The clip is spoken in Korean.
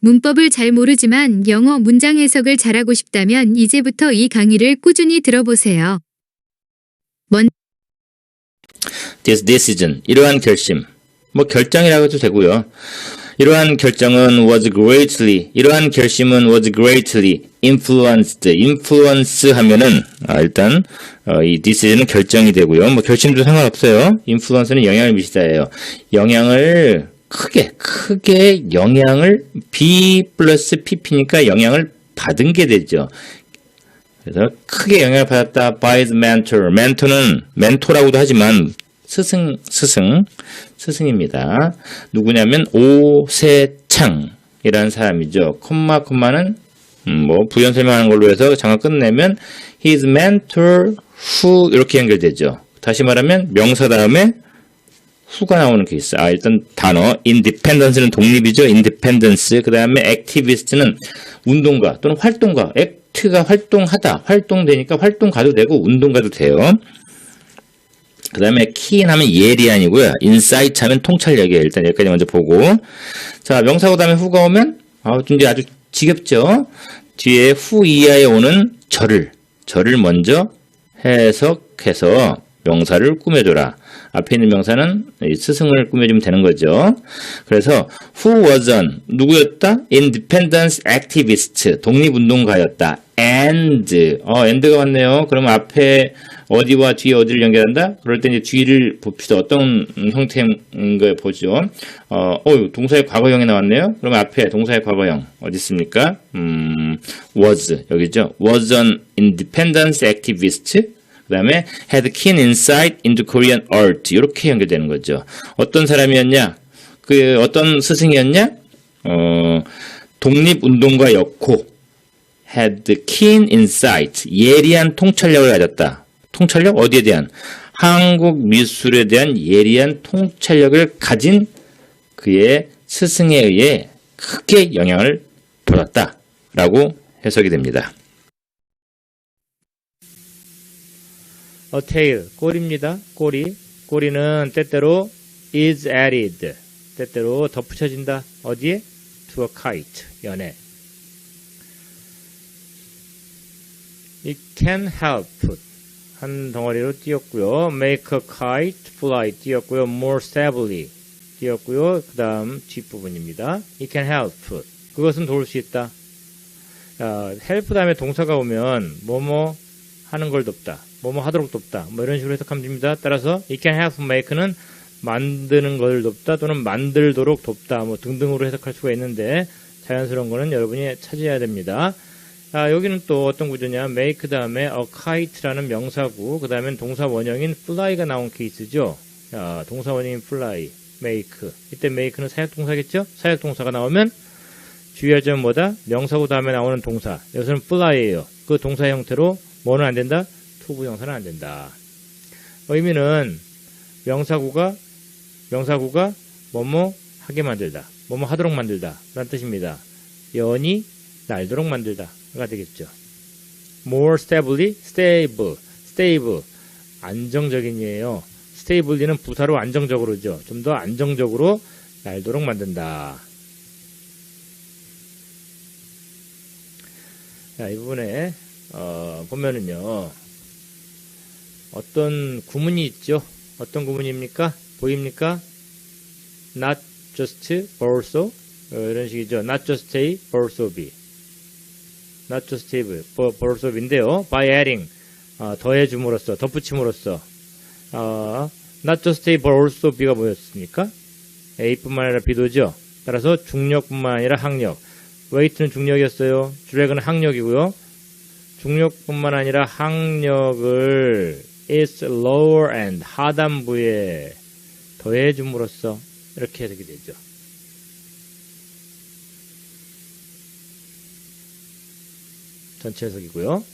문법을 잘 모르지만 영어 문장 해석을 잘하고 싶다면 이제부터 이 강의를 꾸준히 들어보세요. this decision 이러한 결심 뭐 결정이라고 해도 되고요. 이러한 결정은 was greatly 이러한 결심은 was greatly influenced influence 하면은 아, 일단 어, 이 decision은 결정이 되고요. 뭐 결심도 상관없어요. influence는 영향을 미치다예요. 영향을 크게 크게 영향을 B 플러스 PP니까 영향을 받은 게 되죠. 그래서 크게 영향을 받았다 by the mentor. mentor는 멘토라고도 하지만 스승 스승 스승입니다. 누구냐면 오세창이라는 사람이죠. 콤마 콤마는 음, 뭐 부연 설명하는 걸로 해서 장을 끝내면 his mentor who 이렇게 연결되죠. 다시 말하면 명사 다음에 후가 나오는 케이스. 아, 일단 단어 independence는 독립이죠. independence. 그다음에 activist는 운동가 또는 활동가. act가 활동하다. 활동되니까 활동가도 되고 운동가도 돼요. 그 다음에 keen 하면 예리한이고요. insight 하면 통찰력이에요. 일단 여기까지 먼저 보고. 자, 명사고 다음에 후가 오면 아, 좀 이제 아주 지겹죠. 뒤에 후 이하에 오는 절을 절을 먼저 해석해서 명사를 꾸며줘라. 앞에 있는 명사는 이 스승을 꾸며주면 되는 거죠. 그래서 who was an 누구였다? independence activist 독립운동가였다. and 어 and가 왔네요. 그러면 앞에 어디와 뒤에 어디를 연결한다? 그럴 때 이제 뒤를 봅시다. 어떤 형태인 걸 보죠. 어, 어, 동사의 과거형이 나왔네요. 그러면 앞에 동사의 과거형 어디 있습니까? 음, was 여기죠. was an independence activist. 그 다음에 had keen insight into Korean art 이렇게 연결되는 거죠. 어떤 사람이었냐? 그 어떤 스승이었냐? 어, 독립운동가 였고 had keen insight 예리한 통찰력을 가졌다. 통찰력 어디에 대한 한국 미술에 대한 예리한 통찰력을 가진 그의 스승에 의해 크게 영향을 받았다라고 해석이 됩니다. A tail 꼬리입니다. 꼬리 꼬리는 때때로 is added 때때로 덧붙여진다. 어디에? to a kite 연애. It can help 한 덩어리로 띄었고요. make a kite fly 띄었고요. more stably 띄었고요. 그 다음 뒷부분입니다. It can help 그것은 도울 수 있다. 자, help 다음에 동사가 오면 뭐뭐 하는 걸 돕다. 뭐뭐 하도록 돕다. 뭐 이런 식으로 해석하면 됩니다. 따라서 it can help make는 만드는 걸 돕다 또는 만들도록 돕다. 뭐 등등으로 해석할 수가 있는데 자연스러운 거는 여러분이 찾아야 됩니다. 아, 여기는 또 어떤 구조냐. make 다음에 a kite라는 명사구, 그 다음엔 동사 원형인 fly가 나온 케이스죠. 아, 동사 원형인 fly, make. 이때 make는 사역동사겠죠? 사역동사가 나오면 주의할 점은 뭐다? 명사구 다음에 나오는 동사. 여기서는 fly예요. 그 동사 형태로 뭐는 안 된다? 투부정사는 안 된다. 의미는 명사구가 명사구가 뭐뭐 하게 만들다, 뭐뭐 하도록 만들다 라는 뜻입니다. 연이 날도록 만들다 가 되겠죠. more stably, stable, stable 안정적인이에요. stably는 부사로 안정적으로죠. 좀 더 안정적으로 날도록 만든다. 자, 이 부분에 어, 보면은요. 어떤 구문이 있죠. 어떤 구문입니까? 보입니까? Not just, also 어, 이런 식이죠. Not just A, also B. Not just A, also B인데요. By adding 어, 더해줌으로써 덧붙임으로써 어, Not just A, also B가 뭐였습니까? A뿐만 아니라 B도죠. 따라서 중력뿐만 아니라 항력. 웨이트는 중력이었어요. 드래그는 항력이고요. 중력뿐만 아니라 항력을 its lower end 하단부에 더해 줌으로써 이렇게 해석이 되죠. 전체 해석이고요.